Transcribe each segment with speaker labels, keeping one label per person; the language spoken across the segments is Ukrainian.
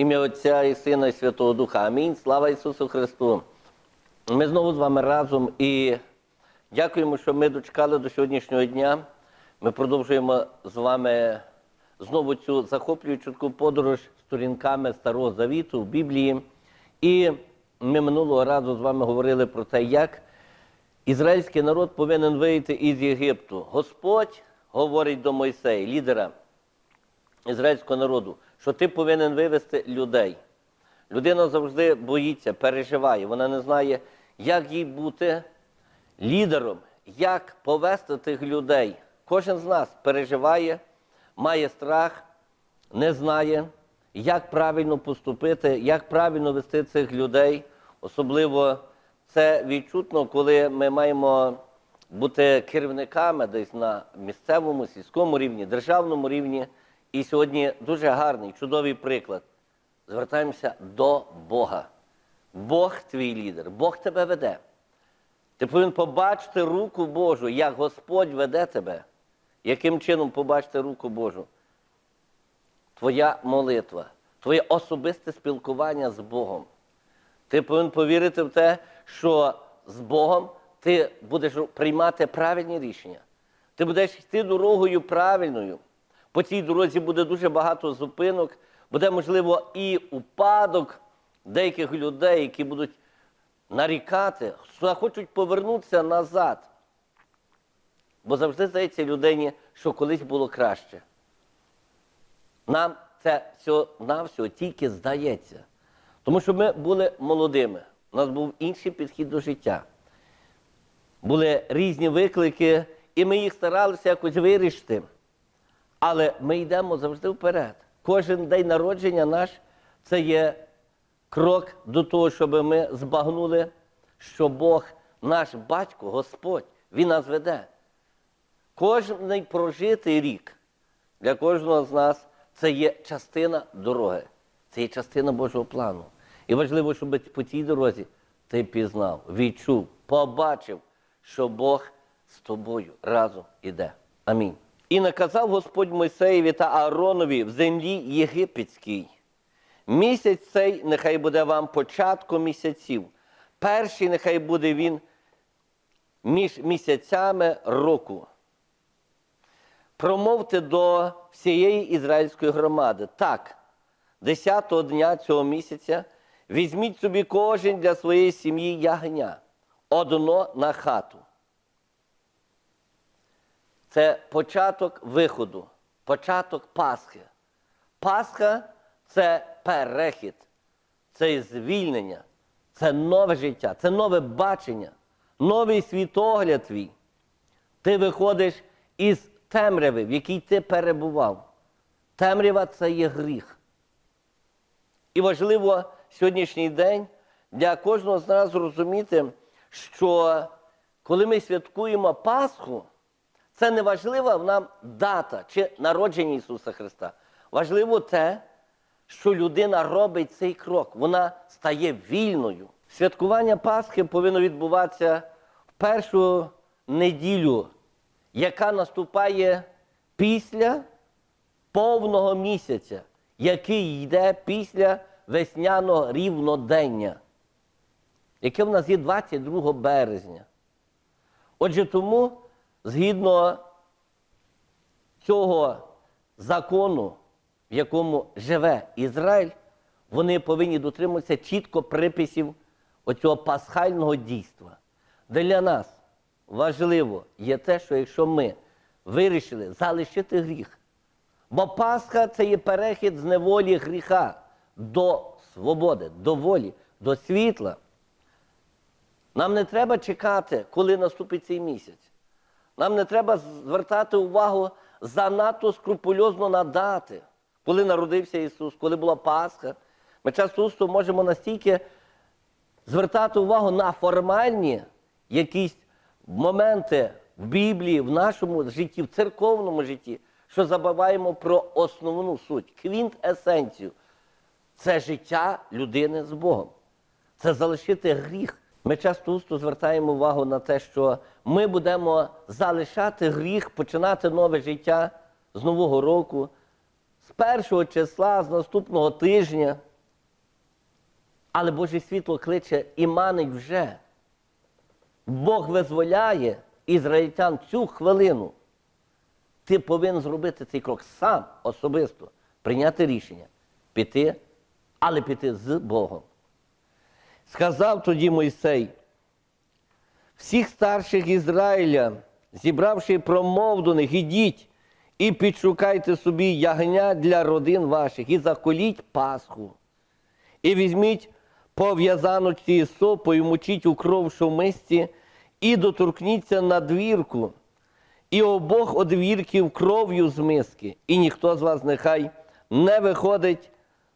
Speaker 1: Ім'я Отця і Сина і Святого Духа. Амінь. Слава Ісусу Христу. Ми знову з вами разом і дякуємо, що ми дочекали до сьогоднішнього дня. Ми продовжуємо з вами знову цю захоплюючу подорож сторінками Старого Завіту в Біблії. І ми минулого разу з вами говорили про те, як ізраїльський народ повинен вийти із Єгипту. Господь говорить до Мойсея, лідера ізраїльського народу, що ти повинен вивести людей. Людина завжди боїться, переживає, вона не знає, як їй бути лідером, як повести тих людей. Кожен з нас переживає, має страх, не знає, як правильно поступити, як правильно вести цих людей. Особливо це відчутно, коли ми маємо бути керівниками десь на місцевому, сільському рівні, державному рівні. І сьогодні дуже гарний, чудовий приклад. Звертаємося до Бога. Бог твій лідер, Бог тебе веде. Ти повинен побачити руку Божу, як Господь веде тебе. Яким чином побачити руку Божу? Твоя молитва, твоє особисте спілкування з Богом. Ти повинен повірити в те, що з Богом ти будеш приймати правильні рішення. Ти будеш йти дорогою правильною. По цій дорозі буде дуже багато зупинок, буде, можливо, і упадок деяких людей, які будуть нарікати, захочуть повернутися назад. Бо завжди здається людині, що колись було краще. Нам це все навсього тільки здається. Тому що ми були молодими, у нас був інший підхід до життя. Були різні виклики, і ми їх старалися якось вирішити. Але ми йдемо завжди вперед. Кожен день народження наш це є крок до того, щоб ми збагнули, що Бог, наш батько, Господь, Він нас веде. Кожний прожитий рік для кожного з нас це є частина дороги, це є частина Божого плану. І важливо, щоб по цій дорозі ти пізнав, відчув, побачив, що Бог з тобою разом іде. Амінь. І наказав Господь Мойсеєві та Ааронові в землі єгипетській. Місяць цей нехай буде вам початком місяців. Перший нехай буде він між місяцями року. Промовте до всієї ізраїльської громади. Так, 10-го дня цього місяця візьміть собі кожен для своєї сім'ї ягня, одно на хату. Це початок виходу, початок Пасхи. Пасха це перехід, це звільнення, це нове життя, це нове бачення, новий світогляд твій. Ти виходиш із темряви, в якій ти перебував. Темрява це є гріх. І важливо сьогоднішній день для кожного з нас зрозуміти, що коли ми святкуємо Пасху, це не важлива нам дата чи народження Ісуса Христа. Важливо те, що людина робить цей крок, вона стає вільною. Святкування Пасхи повинно відбуватися в першу неділю, яка наступає після повного місяця, який йде після весняного рівнодення, яке в нас є 22 березня. Отже, тому, згідно цього закону, в якому живе Ізраїль, вони повинні дотримуватися чітко приписів оцього пасхального дійства. Для нас важливо є те, що якщо ми вирішили залишити гріх, бо Пасха це є перехід з неволі гріха до свободи, до волі, до світла. Нам не треба чекати, коли наступить цей місяць. Нам не треба звертати увагу занадто скрупульозно на дати, коли народився Ісус, коли була Пасха. Ми часто можемо настільки звертати увагу на формальні якісь моменти в Біблії, в нашому житті, в церковному житті, що забуваємо про основну суть, квінт-есенцію. Це життя людини з Богом. Це залишити гріх. Ми часто усто звертаємо увагу на те, що ми будемо залишати гріх, починати нове життя з Нового року, з першого числа, з наступного тижня. Але Боже світло кличе і манить вже. Бог визволяє ізраїльтян цю хвилину. Ти повинен зробити цей крок сам особисто, прийняти рішення, піти, але піти з Богом. Сказав тоді Мойсей, всіх старших Ізраїля, зібравши промов до них, ідіть і підшукайте собі ягня для родин ваших, і заколіть Пасху. І візьміть пов'язану цією сопою, мочіть у кров, мисці, і доторкніться на двірку, і обох одвірків кров'ю з миски, і ніхто з вас нехай не виходить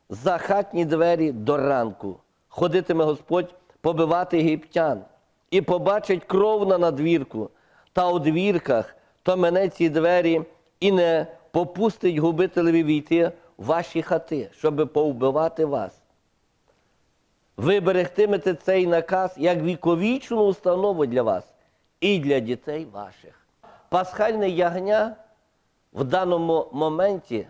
Speaker 1: за хатні двері до ранку. Ходитиме Господь побивати єгиптян, і побачить кров на надвірку та у двірках, то мене ці двері і не попустить губителеві війти в ваші хати, щоб повбивати вас. Ви берегтимете цей наказ як віковічну установу для вас і для дітей ваших. Пасхальне ягня в даному моменті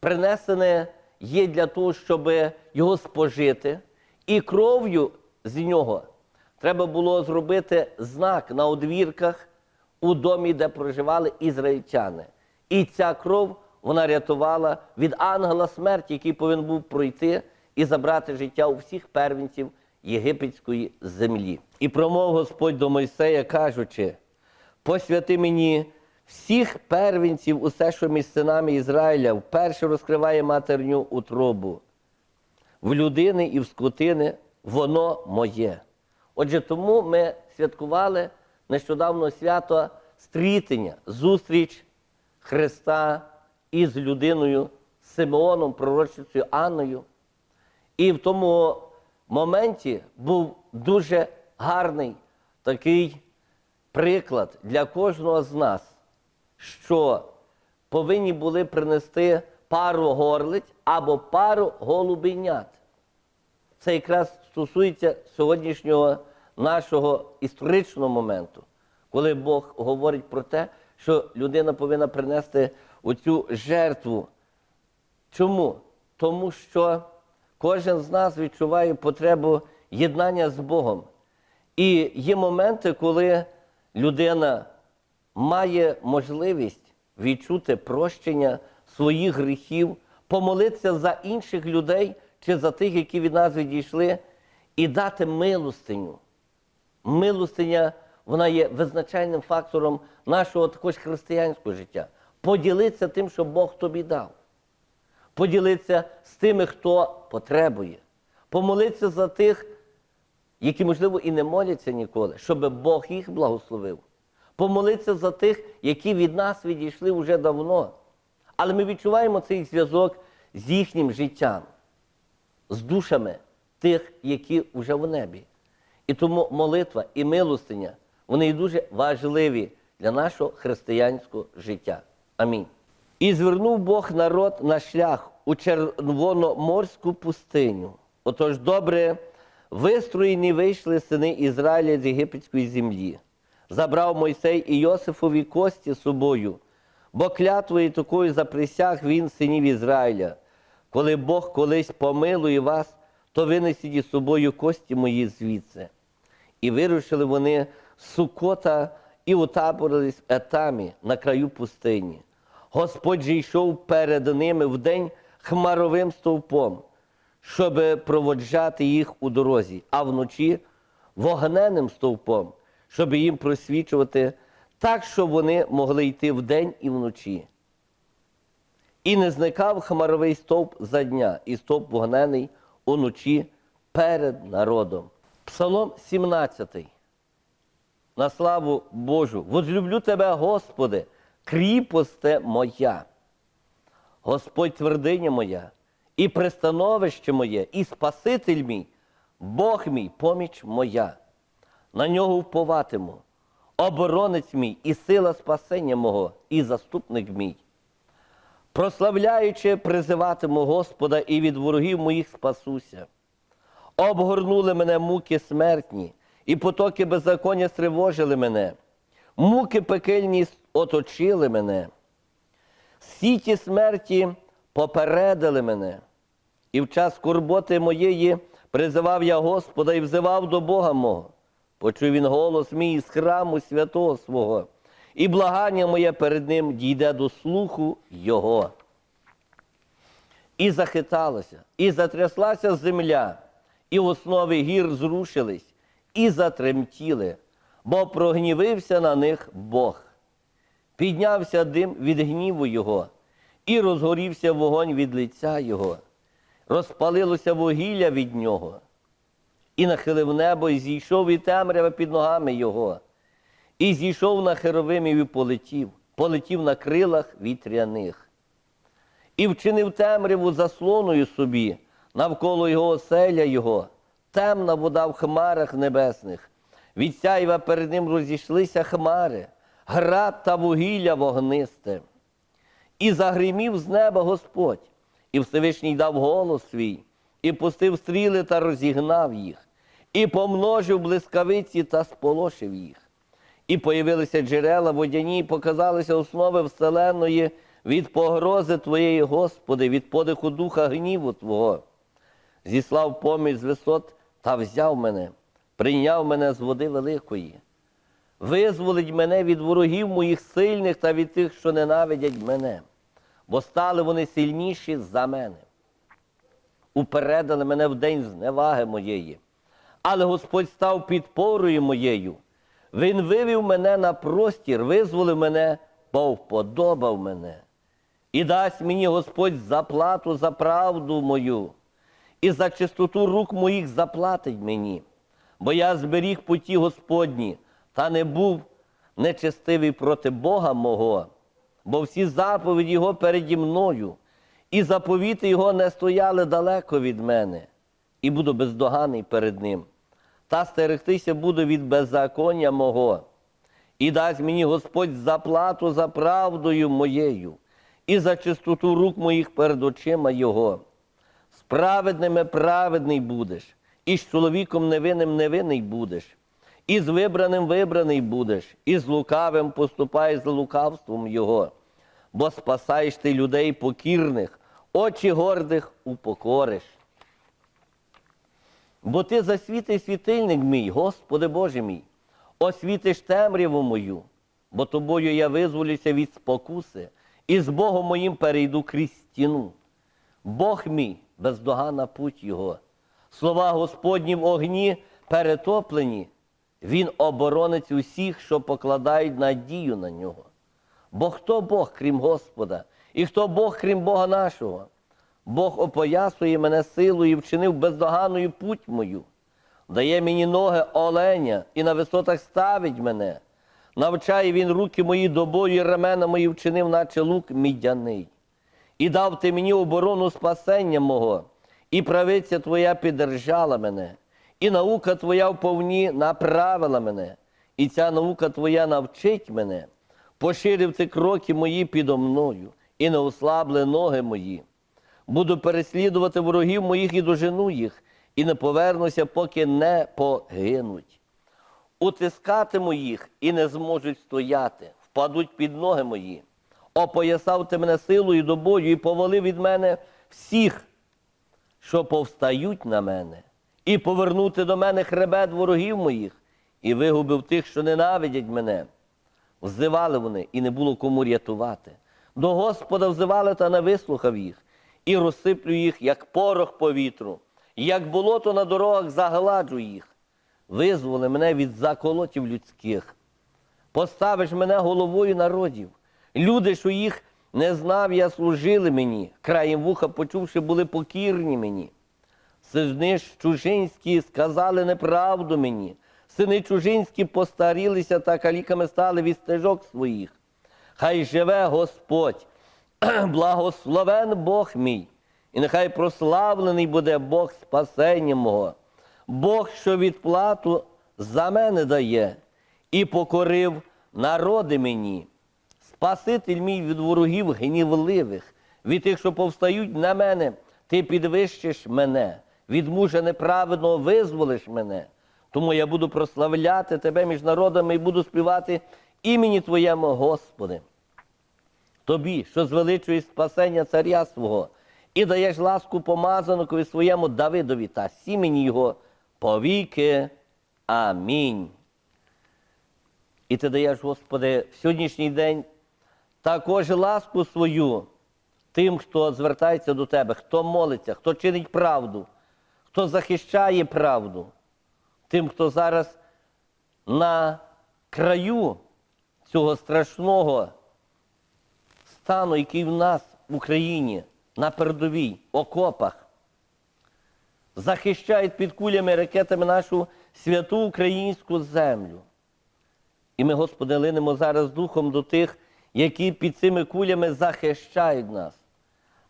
Speaker 1: принесене є для того, щоб його спожити, і кров'ю з нього треба було зробити знак на одвірках у домі, де проживали ізраїльтяни. І ця кров вона рятувала від ангела смерті, який повинен був пройти і забрати життя у всіх первенців єгипетської землі. І промов Господь до Мойсея, кажучи: посвяти мені всіх первенців, усе, що між синами Ізраїля, вперше розкриває матерню утробу. В людини і в скотини воно моє. Отже, тому ми святкували нещодавно свято стрітення, зустріч Христа із людиною Симеоном, пророчицею Анною. І в тому моменті був дуже гарний такий приклад для кожного з нас, що повинні були принести пару горлиць або пару голубенят. Це якраз стосується сьогоднішнього нашого історичного моменту, коли Бог говорить про те, що людина повинна принести оцю жертву. Чому? Тому що кожен з нас відчуває потребу єднання з Богом. І є моменти, коли людина має можливість відчути прощення своїх гріхів, помолитися за інших людей чи за тих, які від нас відійшли, і дати милостиню. Милостиня вона є визначальним фактором нашого також християнського життя. Поділитися тим, що Бог тобі дав. Поділитися з тими, хто потребує. Помолитися за тих, які, можливо, і не моляться ніколи, щоб Бог їх благословив. Помолитися за тих, які від нас відійшли вже давно. Але ми відчуваємо цей зв'язок з їхнім життям, з душами тих, які вже в небі. І тому молитва і милостиня, вони дуже важливі для нашого християнського життя. Амінь. І звернув Бог народ на шлях у Червономорську пустиню. Отож, добре вистроєні вийшли сини Ізраїля з єгипетської землі. Забрав Мойсей і Йосифові кості з собою, бо клятвою такою заприсяг він синів Ізраїля. Коли Бог колись помилує вас, то винесіть із собою кості мої звідси. І вирушили вони з Сукота і утапорились в Етамі на краю пустині. Господь же йшов перед ними вдень хмаровим стовпом, щоб проводжати їх у дорозі, а вночі вогненним стовпом, щоб їм просвічувати так, щоб вони могли йти вдень і вночі. І не зникав хмаровий стовп за дня, і стовп вогнений уночі перед народом. Псалом 17. На славу Божу. Возлюблю тебе, Господи, кріпосте моя. Господь твердиня моя, і пристановище моє, і Спаситель мій, Бог мій, поміч моя. На нього вповатиму, оборонець мій, і сила спасення мого, і заступник мій. Прославляючи, призиватиму Господа і від ворогів моїх спасуся. Обгорнули мене муки смертні, і потоки беззаконня стривожили мене. Муки пекельні оточили мене. Сіті смерті попередили мене, і в час скорботи моєї Призивав я Господа і взивав до Бога мого. Почув він голос мій з храму святого свого, і благання моє перед ним дійде до слуху Його. І захиталося, і затряслася земля, і основи гір зрушились, і затремтіли, бо прогнівився на них Бог. Піднявся дим від гніву Його, і розгорівся вогонь від лиця Його, розпалилося вугілля від нього, і нахилив небо, і зійшов і темрява під ногами Його, і зійшов на херовимів і полетів, полетів на крилах вітряних і вчинив темряву заслоною собі, навколо його оселя його, темна вода в хмарах небесних. Від сяйва перед ним розійшлися хмари, град та вугілля вогнисте. І загримів з неба Господь, і Всевишній дав голос свій, і пустив стріли та розігнав їх, і помножив блискавиці та сполошив їх. І появилися джерела водяні, і показалися основи вселенної від погрози Твоєї, Господи, від подиху духа гніву Твого. Зіслав поміч з висот та взяв мене, прийняв мене з води великої. Визволить мене від ворогів моїх сильних та від тих, що ненавидять мене, бо стали вони сильніші за мене. Упередили мене в день зневаги моєї, але Господь став підпорою моєю. Він вивів мене на простір, визволив мене, бо вподобав мене. І дасть мені Господь заплату за правду мою, і за чистоту рук моїх заплатить мені, бо я зберіг путі Господні, та не був нечестивий проти Бога мого, бо всі заповіді Його переді мною, і заповіти Його не стояли далеко від мене, і буду бездоганий перед Ним, та стерегтися буду від беззаконня мого. І дасть мені Господь заплату за правдою моєю, і за чистоту рук моїх перед очима Його. З праведними праведний будеш, і з чоловіком невинним невинний будеш, і з вибраним вибраний будеш, і з лукавим поступаєш за лукавством Його, бо спасаєш ти людей покірних, очі гордих упокориш. Бо ти засвітий світильник мій, Господи Боже мій, освітиш темряву мою, бо тобою я визволюся від спокуси, і з Богом моїм перейду крізь стіну. Бог мій, бездоганна путь Його. Слова Господні в огні перетоплені, Він оборонець усіх, що покладають надію на нього. Бо хто Бог, крім Господа, і хто Бог, крім Бога нашого? Бог опоясує мене силою і вчинив бездоганною путь мою, дає мені ноги оленя і на висотах ставить мене. Навчає він руки мої до бою, і рамена мої вчинив, наче лук мідяний. І дав ти мені оборону спасення мого, і правиця твоя піддержала мене, і наука твоя вповні направила мене, і ця наука твоя навчить мене, поширив ти кроки мої підо мною, і не ослабли ноги мої. Буду переслідувати ворогів моїх і дожену їх, і не повернуся, поки не погинуть. Утискатиму їх і не зможуть стояти, впадуть під ноги мої. Опоясав ти мене силою до бою і повалив від мене всіх, що повстають на мене, і повернути до мене хребет ворогів моїх, і вигубив тих, що ненавидять мене. Взивали вони, і не було кому рятувати. До Господа взивали, та не вислухав їх, і розсиплю їх, як порох по вітру, як болото на дорогах загладжу їх. Визволи мене від заколотів людських. Поставиш мене головою народів. Люди, що їх не знав, я служили мені, краєм вуха, почувши, були покірні мені. Сини ж чужинські сказали неправду мені. Сини чужинські постарілися та каліками стали від стежок своїх. Хай живе Господь, благословен Бог мій, і нехай прославлений буде Бог спасення мого, Бог, що відплату за мене дає, і покорив народи мені. Спаситель мій від ворогів гнівливих, від тих, що повстають на мене, ти підвищиш мене, від мужа неправедного визволиш мене. Тому я буду прославляти тебе між народами і буду співати імені Твоєму, Господи. Тобі, що звеличує спасення царя свого, і даєш ласку помазаникові своєму Давидові та сімені його повіки. Амінь. І ти даєш, Господи, в сьогоднішній день також ласку свою тим, хто звертається до Тебе, хто молиться, хто чинить правду, хто захищає правду, тим, хто зараз на краю цього страшного стану, який в нас в Україні, на передовій, окопах, захищають під кулями, ракетами нашу святу українську землю. І ми, Господи, линемо зараз духом до тих, які під цими кулями захищають нас.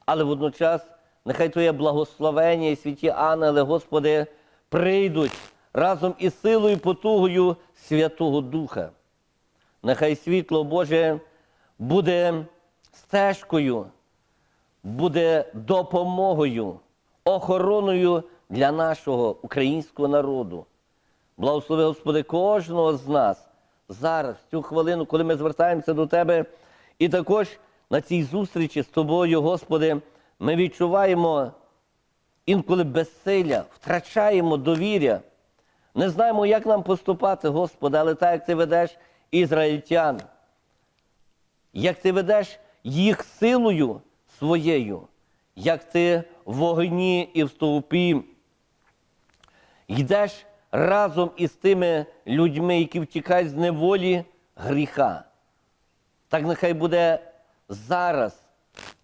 Speaker 1: Але водночас нехай Твоє благословення і святі ангели, Господи, прийдуть разом із силою і потугою Святого Духа. Нехай світло Боже буде стежкою, буде допомогою, охороною для нашого українського народу. Благослови, Господи, кожного з нас зараз, в цю хвилину, коли ми звертаємося до Тебе, і також на цій зустрічі з Тобою, Господи, ми відчуваємо інколи безсилля, втрачаємо довір'я. Не знаємо, як нам поступати, Господи, але так, як Ти ведеш ізраїльтян, як Ти ведеш їх силою своєю, як Ти в вогні і в стовпі йдеш разом із тими людьми, які втікають з неволі гріха. Так нехай буде зараз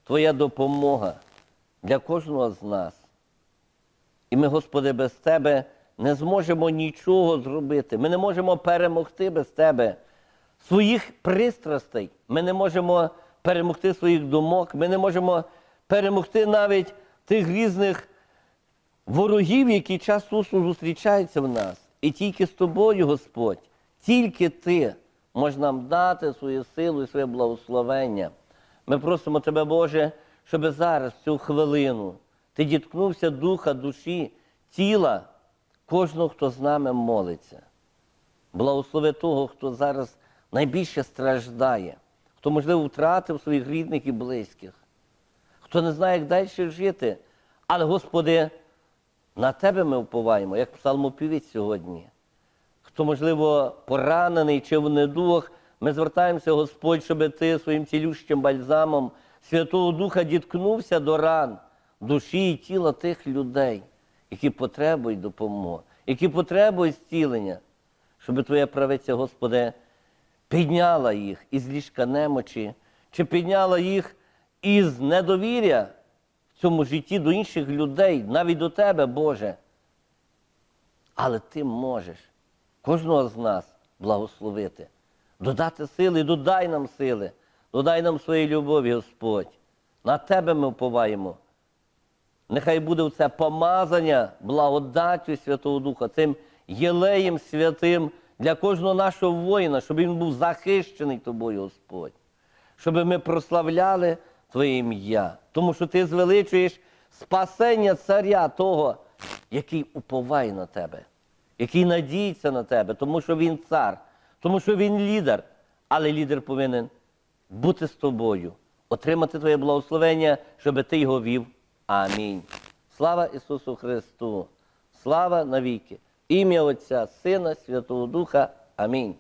Speaker 1: Твоя допомога для кожного з нас. І ми, Господи, без Тебе не зможемо нічого зробити. Ми не можемо перемогти без Тебе своїх пристрастей. Ми не можемо перемогти своїх думок, ми не можемо перемогти навіть тих різних ворогів, які час часу зустрічаються в нас. І тільки з тобою, Господь, тільки Ти можеш нам дати свою силу і своє благословення. Ми просимо Тебе, Боже, щоб зараз, в цю хвилину, Ти діткнувся духа, душі, тіла кожного, хто з нами молиться. Благослови того, хто зараз найбільше страждає, хто, можливо, втратив своїх рідних і близьких, хто не знає, як далі жити. Але, Господи, на Тебе ми вповаємо, як псалмопівець сьогодні. Хто, можливо, поранений чи в недугах, ми звертаємося, Господь, щоб Ти своїм цілющим бальзамом Святого Духа діткнувся до ран душі і тіла тих людей, які потребують допомоги, які потребують зцілення, щоб Твоя правиця, Господи, підняла їх із ліжка немочі, чи підняла їх із недовір'я в цьому житті до інших людей, навіть до Тебе, Боже. Але Ти можеш кожного з нас благословити, додати сили, додай нам сили, додай нам своєї любові, Господь. На Тебе ми вповаємо. Нехай буде це помазання благодаттю Святого Духа, цим єлеєм святим для кожного нашого воїна, щоб він був захищений тобою, Господь. Щоб ми прославляли Твоє ім'я. Тому що Ти звеличуєш спасення царя того, який уповає на тебе, який надіється на тебе, тому що він цар, тому що він лідер. Але лідер повинен бути з тобою, отримати Твоє благословення, щоб ти його вів. Амінь. Слава Ісусу Христу! Слава навіки! ім'я Отця, Сина, Святого Духа. Амінь.